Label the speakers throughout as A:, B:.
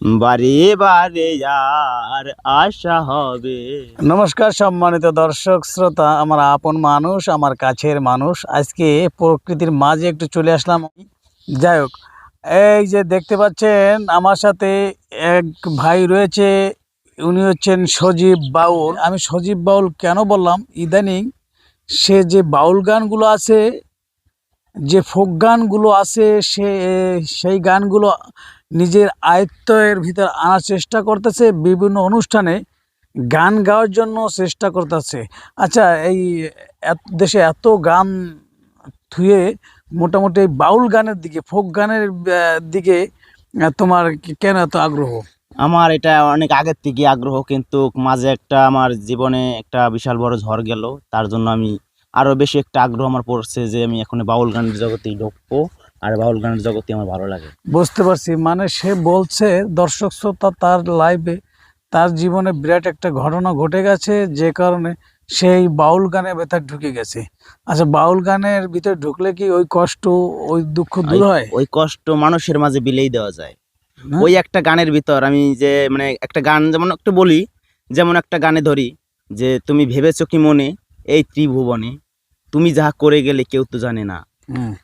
A: বারে বারে আর আশা হবে।
B: নমস্কার সম্মানিত দর্শক, শ্রোতা, আমার আপন মানুষ, আমার কাছের মানুষ। আজকে প্রকৃতির মাঝে একটু চলে আসলাম। যাই হোক, এই যে দেখতে পাচ্ছেন, আমার সাথে এক ভাই রয়েছে, উনি হচ্ছেন সজীব বাউল। আমি সজীব বাউল কেন বললাম? ইদানিং সে যে বাউল গানগুলো আছে, যে ফোক গানগুলো আছে, সে, সেই গানগুলো নিজের আয়ত্তের ভিতর আনার চেষ্টা করতেছে, বিভিন্ন অনুষ্ঠানে গান গাওয়ার জন্য চেষ্টা করতেছে। আচ্ছা এই দেশে এত গান থুয়ে মোটামুটি বাউল গানের দিকে, ফোক গানের দিকে তোমার কেন এত আগ্রহ?
A: আমার এটা অনেক আগের থেকে আগ্রহ, কিন্তু মাঝে একটা আমার জীবনে একটা বিশাল বড় ঝড় গেল। তার জন্য আমি আরও বেশি একটা আগ্রহ আমার পড়ছে যে আমি এখন বাউল গানের জগতেই ঢুকবো। আর বাউল গানের জগতে আমার ভালো লাগে
B: বুঝতে পারছি মানে সে বলছে দর্শক শ্রোতা তার লাইভে তার জীবনে বিরাট একটা ঘটনা ঘটে গেছে যে কারণে সেই বাউল গানের ভেতর ঢুকে গেছে আচ্ছা বাউল গানের ভিতরে ঢুকলে কি ওই কষ্ট ওই দুঃখ দূর হয়
A: ওই কষ্ট মানুষের মাঝে বিলেই দেওয়া যায়? ওই একটা গানের ভিতর আমি যে মানে একটা গান যেমন একটু বলি যেমন একটা গানে ধরি যে তুমি ভেবেছো কি মনে এই ত্রিভুবনে তুমি যাহা করে গেলে কেউ তো জানে না।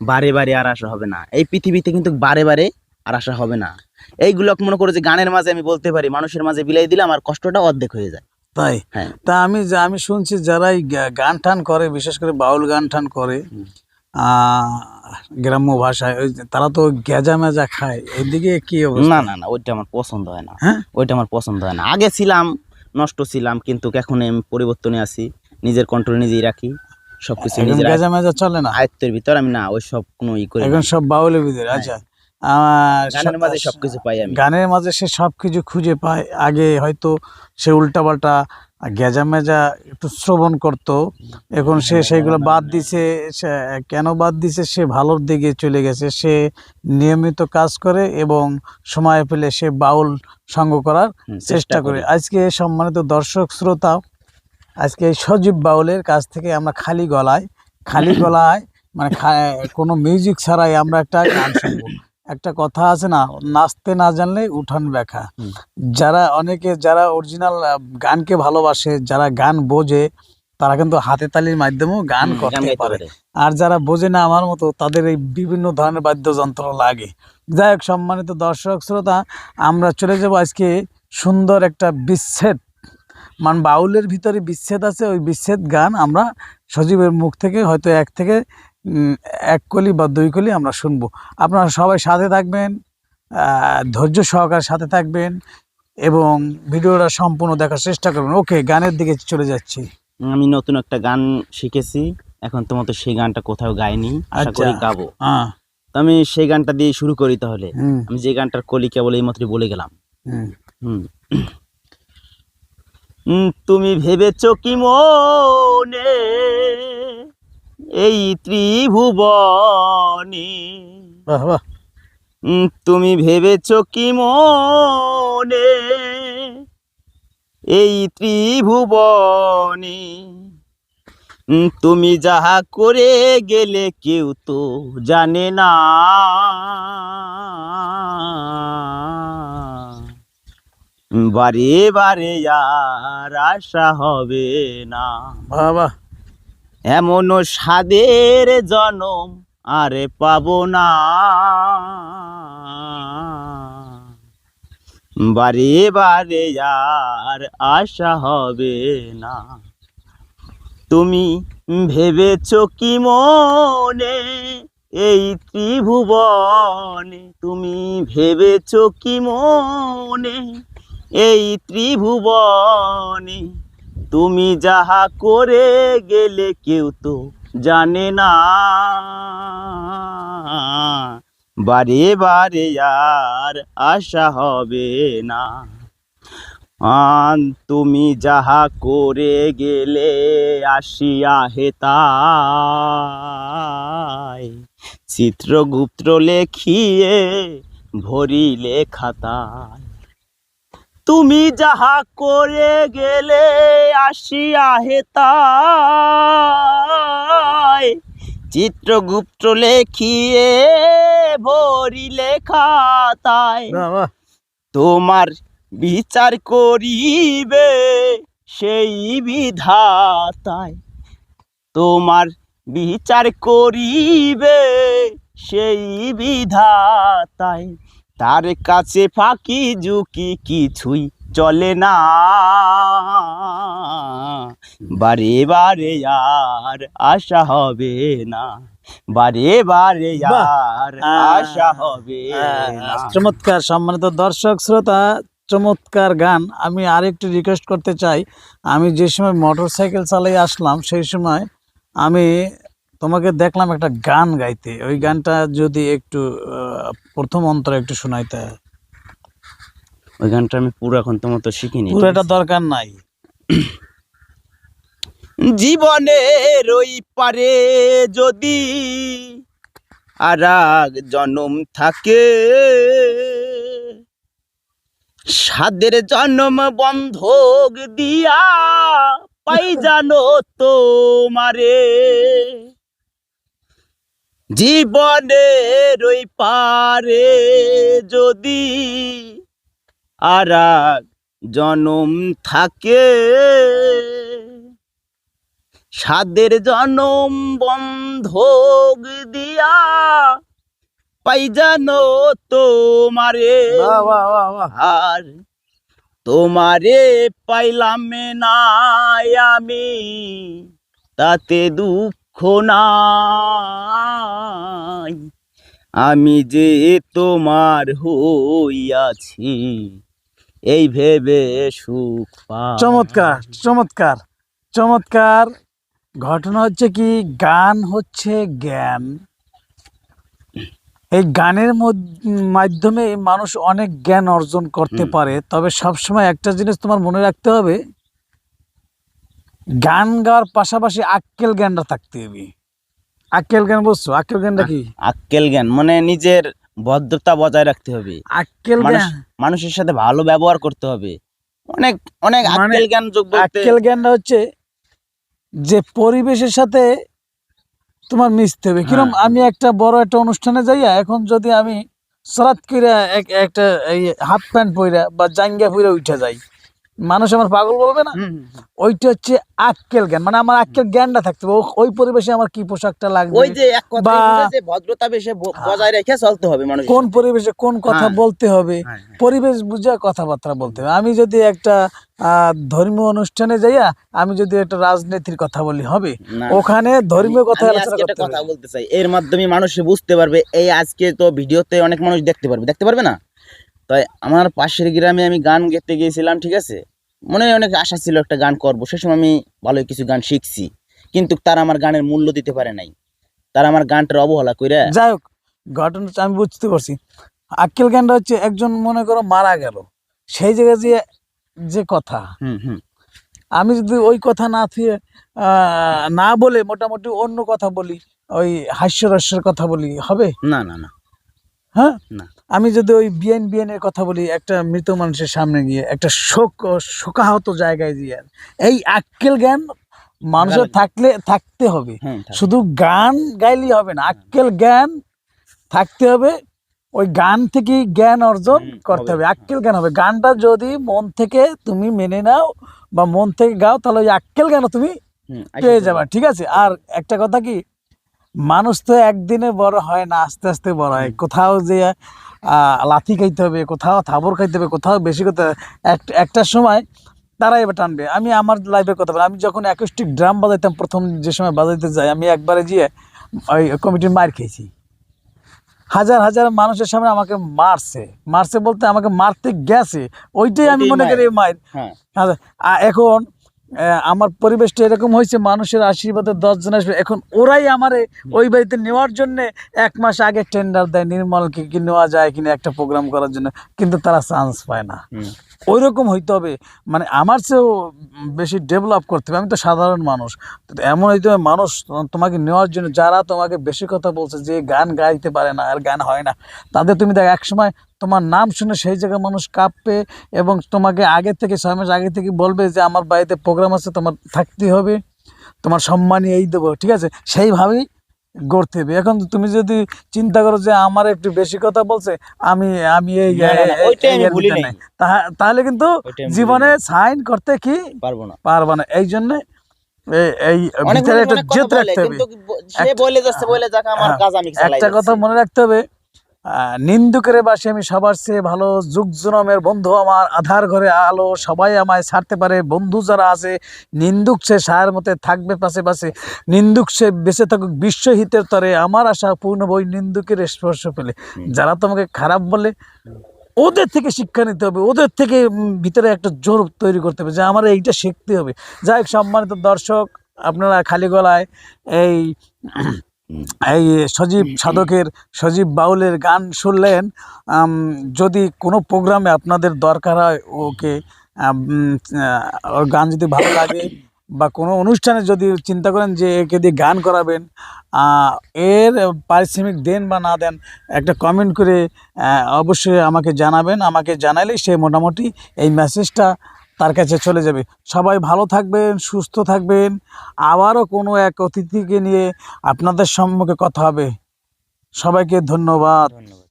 A: বারে বারে আর আসা হবে না। এই পৃথিবীতে কিন্তু বারে বারে আর আসা হবে না। এইগুলো মনে করো যে গানের মাঝে আমি বলতে পারি মানুষের মাঝে বিলাই দিলে আমার কষ্টটা অর্ধেক হয়ে যায়।
B: তাই?
A: হ্যাঁ।
B: তা আমি যা- আমি শুনছি যারা গান টান করে বিশেষ করে বাউল গান টান করে গ্রাম্য ভাষায় ওই তারা তো গেজা মেজা খায়। এদিকে কি
A: না না না ওইটা আমার পছন্দ হয় না।
B: হ্যাঁ?
A: ওইটা আমার পছন্দ হয় না। আগে ছিলাম নষ্ট ছিলাম কিন্তু এখন আমি পরিবর্তনে আছি। নিজের কন্ট্রোল নিজেই রাখি। সবকিছু নিজের
B: গেজা মেজা চলে না?
A: আয়ত্তের ভিতর আমি না ওই সব কোনো ই করি
B: এখন সব বাউলের ভিতরে
A: হ্যাঁ।
B: আচ্ছা।
A: গানের মাঝে সবকিছু পাই আমি।
B: গানের মাঝে সে সব কিছু খুঁজে পায়। আগে হয়তো সে উল্টাপাল্টা গেজা মেজা একটু শ্রবণ করত। এখন সে সেইগুলো বাদ দিছে কেন বাদ দিছে সে ভালোর দিকে চলে গেছে। সে নিয়মিত কাজ করে এবং সময় পেলে সে বাউল সঙ্গ করার চেষ্টা করে। আজকে সম্মানিত দর্শক শ্রোতা আজকে সজীব বাউলের কাছ থেকে আমরা খালি গলায় খালি গলায় মানে কোনো মিউজিক ছাড়াই আমরা একটা গান শুনব। একটা কথা আছে না নাচতে না জানলে উঠান ব্যাখা যারা অনেকে যারা অরিজিনাল গানকে ভালোবাসে যারা গান বোঝে তারা কিন্তু হাতে তালির মাধ্যমেও গান করতে পারে।
A: পারে।
B: আর যারা বোঝে না আমার মতো তাদের এই বিভিন্ন ধরনের বাদ্যযন্ত্র লাগে। যাই হোক সম্মানিত দর্শক শ্রোতা আমরা চলে যাব আজকে সুন্দর একটা বিচ্ছেদ মানে বাউলের ভিতরে বিচ্ছেদ আছে ওই বিচ্ছেদ গান আমরা সজীবের মুখ থেকে হয়তো এক থেকে এক কলি বা দুই কলি আমরা শুনব। আপনারা সবাই সাথে থাকবেন ধৈর্য সহকার সাথে থাকবেন এবং ভিডিওটা সম্পূর্ণ দেখার চেষ্টা করবেন। ওকে গানের দিকে চলে যাচ্ছি।
A: আমি নতুন একটা গান শিখেছি এখন তোমার তো সেই গানটা কোথাও গাইনি আশা করি
B: আচ্ছা।
A: গাবো।
B: হ্যাঁ।
A: তো আমি সেই গানটা দিয়ে শুরু করি তাহলে। আমি যে গানটার কলি কেবল এই মাত্রই বলে গেলাম।
B: হুম।
A: তুমি ভেবেছ কি মনে? এই ত্রিভুবনে। তুমি ভেবেছ কি মনে? এই ত্রিভুবনে। তুমি যাহা করে গেলে কেউ তো জানে না। বারে বারে আর আশা হবে না।
B: বাবা।
A: এমন স্বাদের জনম আরে পাবো না। বারে বারে আর আশা হবে না। তুমি ভেবেছ কি মনে? এই ত্রিভুবনে তুমি ভেবেছ কি মনে? এই ত্রিভুবনে। তুমি যাহা করে গেলে কেউ তো জানে না। বারে বারে আর আশা হবে না। আন, তুমি যাহা করে গেলে আসিয়া হেতাই চিত্রগুপ্ত লেখিয়ে ভরিলে খাতায়। তুমি যাহা করে গেলে আসিয়া হেতায় চিত্রগুপ্ত লেখিয়ে ভরিলে খাতায়
B: বাহ বাহ
A: তোমার বিচার করিবে সেই বিধাতায় তোমার বিচার করিবে সেই বিধাতায় তার কাছে ফাঁকি ঝুঁকি কিছুই চলে না। বারে বারে আর আশা হবে না। বারে বারে আর আশা হবে
B: চমৎকার সম্মানিত দর্শক শ্রোতা চমৎকার গান। আমি আরেকটু রিকোয়েস্ট করতে চাই। আমি যে সময় মোটর সাইকেল চালাই আসলাম সেই সময় আমি তোমাকে দেখলাম একটা গান গাইতে। ওই গানটা যদি একটু প্রথম অন্তরে একটু শোনাইতে।
A: ওই গানটা আমি পুরো এখন তোমার তো শিখিনি
B: পুরোটা দরকার নাই।
A: জীবনের ওই পারে যদি আর জনম থাকে সাদের জন্ম বন্ধক দিয়া পাই জানো তোমারে। জীবনের ওই পারে যদি আর জনম থাকে সাদের জনম বন্ধক দিয়া পাই জানো তোমারে। আর তোমারে পাইলাম না আমি তাতে দুঃখ নাই আমি যে তোমার হইয়াছি এই ভেবে সুখ
B: চমৎকার চমৎকার চমৎকার। ঘটনা হচ্ছে কি গান হচ্ছে জ্ঞান। এই গানের মধ্য- মাধ্যমে মানুষ অনেক জ্ঞান অর্জন করতে পারে। তবে সবসময় একটা জিনিস তোমার মনে রাখতে হবে গান গাওয়ার পাশাপাশি আক্কেল জ্ঞানটা থাকতে হবে। আক্কেল জ্ঞান বুঝছ আক্কেল জ্ঞানটা কি?
A: আক্কেল জ্ঞান মানে নিজের ভদ্রতা বজায় রাখতে হবে।
B: আক্কেল জ্ঞান?
A: মানুষের সাথে ভালো ব্যবহার করতে হবে। অনেক অনেক
B: মানে
A: আক্কেল জ্ঞান যোগ বলতে
B: আক্কেল জ্ঞানটা হচ্ছে যে পরিবেশের সাথে তোমার মিশতে হবে। কিরম
A: হ্যাঁ।
B: আমি একটা বড় একটা অনুষ্ঠানে যাইয়া এখন যদি আমি সরাত করে একটা এই হাফ প্যান্ট পইরা বা জাঙ্গা পইরা উঠে যাই মানুষ আমার পাগল বলবে না। ওইটা হচ্ছে আক্কেল জ্ঞান। মানে আমার আক্কেল জ্ঞানটা থাকতে হবে। ওই পরিবেশে আমার কি পোশাকটা লাগবে?
A: ওই যে এক কথা যে ভদ্রতা বেশে বজায় রেখে চলতে হবে মানুষ
B: কোন পরিবেশে কোন কথা
A: হ্যাঁ।
B: বলতে হবে?
A: হ্যাঁ,
B: পরিবেশ বুঝে কথাবার্তা বলতে হবে। আমি যদি একটা আহ, ধর্মীয় অনুষ্ঠানে যাইয়া আমি যদি একটা রাজনীতির কথা বলি হবে? ওখানে ধর্মীয় কথা আলোচনা করতে
A: কথা বলতে চাই। এর মাধ্যমে মানুষ বুঝতে পারবে এই আজকে তো ভিডিওতে অনেক মানুষ দেখতে পারবে। দেখতে পারবে না? তাই আমার পাশের গ্রামে আমি গান গেতে গিয়েছিলাম ঠিক আছে? মনে অনেক আশা ছিল একটা গান করব। সে সময় আমি ভালোই কিছু গান শিখছি কিন্তু তারা আমার গানের মূল্য দিতে পারে নাই। তারা আমার গানটার অবহেলা করে
B: যাই হোক ঘটনাটা আমি বুঝতে পারছি। আক্কেল জ্ঞানটা হচ্ছে একজন মনে করো মারা গেল। সেই জায়গায় যে যে কথা
A: হুম হুম।
B: আমি যদি ওই কথা না থুয়ে না বলে মোটামুটি অন্য কথা বলি ওই হাস্যরস্যের কথা বলি হবে?
A: না না না।
B: হ্যাঁ? আমি যদি ওই বিএন বিএন এর কথা বলি একটা মৃত মানুষের সামনে গিয়ে একটা শোক শোকাহত জায়গায় গিয়ে এই আক্কেল জ্ঞান মানুষের থাকলে থাকতে হবে।
A: হ্যাঁ
B: শুধু গান গাইলেই হবে না আক্কেল জ্ঞান থাকতে হবে ওই গান থেকেই জ্ঞান অর্জন করতে
A: হবে,
B: আক্কেল জ্ঞান হবে। গানটা যদি মন থেকে তুমি মেনে নাও বা মন থেকে গাও তাহলে ওই আক্কেল জ্ঞান তুমি পেয়ে যাবা ঠিক আছে? আর একটা কথা কি মানুষ তো একদিনে বড় হয় না আস্তে আস্তে বড় হয়। কোথাও যে লাথি খাইতে হবে কোথাও থাবর খাইতে হবে কোথাও বেশি করতে হবে এক- একটা সময় তারাই এবার টানবে। আমি আমার লাইফের কথা বলি আমি যখন অ্যাকোস্টিক ড্রাম বাজাইতাম প্রথম যে সময় বাজাইতে যাই আমি একবারে গিয়ে ওই কমিটির মার খেয়েছি হাজার হাজার মানুষের সামনে আমাকে মারছে। মারছে বলতে আমাকে মারতে গেছে। ওইটাই আমি মনে করি মায়ের
A: হ্যাঁ।
B: আচ্ছা, এখন আমার পরিবেশটা এরকম হয়েছে মানুষের আশীর্বাদে দশজন আসবে। এখন ওরাই আমারে ওই বাড়িতে নেওয়ার জন্য এক মাস আগে টেন্ডার দেয় নির্মলকে কি নেওয়া যায় কিনা একটা প্রোগ্রাম করার জন্য কিন্তু তারা চান্স পায় না। ওই রকম হইতে হবে। মানে আমার চেয়েও বেশি ডেভেলপ করতে হবে। আমি তো সাধারণ মানুষ। এমন হইতে হবে মানুষ তোমাকে নেওয়ার জন্য যারা তোমাকে বেশি কথা বলছে যে গান গাইতে পারে না আর গান হয় না তাদের তুমি দেখ একসময় তোমার নাম শুনে সেই জায়গায় মানুষ কাঁপবে এবং তোমাকে আগে থেকে ছয় মাস আগে থেকে বলবে যে আমার বাড়িতে প্রোগ্রাম আছে তোমার থাকতে হবে তোমার সম্মানই এই দেবো ঠিক আছে? সেইভাবেই গড়তে হবে। এখন তুমি যদি চিন্তা করো যে আমার একটু বেশি কথা বলছে আমি আমি এই তাহলে কিন্তু জীবনে সাইন করতে কি
A: পারব না।
B: পারবে না। এই জন্য এই ভিতরে একটা
A: কথা
B: জেদ রাখতে হবে। একটা- হ্যাঁ, কথা মনে রাখতে হবে নিন্দুকের বাসে আমি সবার চেয়ে ভালো যুগ জনমের বন্ধু আমার আধার ঘরে আলো সবাই আমায় ছাড়তে পারে বন্ধু যারা আছে নিন্দুক সে সায়ের মতে থাকবে পাশে পাশে নিন্দুক সে বেঁচে থাকুক বিশ্বহিতের তরে আমার আশা পূর্ণ বই নিন্দুকের স্পর্শ পেলে। যারা তোমাকে খারাপ বলে ওদের থেকে শিক্ষা নিতে হবে ওদের থেকে ভিতরে একটা জোর তৈরি করতে হবে যে আমার এইটা শিখতে হবে যাই হোক সম্মানিত দর্শক আপনারা খালি গলায় এই এই সজীব সাধকের সজীব বাউলের গান শুনলেন যদি কোনো প্রোগ্রামে আপনাদের দরকার হয় ওকে গান যদি ভালো লাগে বা কোনো অনুষ্ঠানে যদি চিন্তা করেন যে একে দিয়ে গান করাবেন এর পারিশ্রমিক দেন বা না দেন একটা কমেন্ট করে অবশ্যই আমাকে জানাবেন। আমাকে জানালেই সে মোটামুটি এই মেসেজটা তার কাছে চলে যাবে। সবাই ভালো থাকবেন, সুস্থ থাকবেন। আবারও কোনো এক অতিথিকে নিয়ে আপনাদের সম্মুখে কথা হবে। সবাইকে ধন্যবাদ।
A: ধন্যবাদ।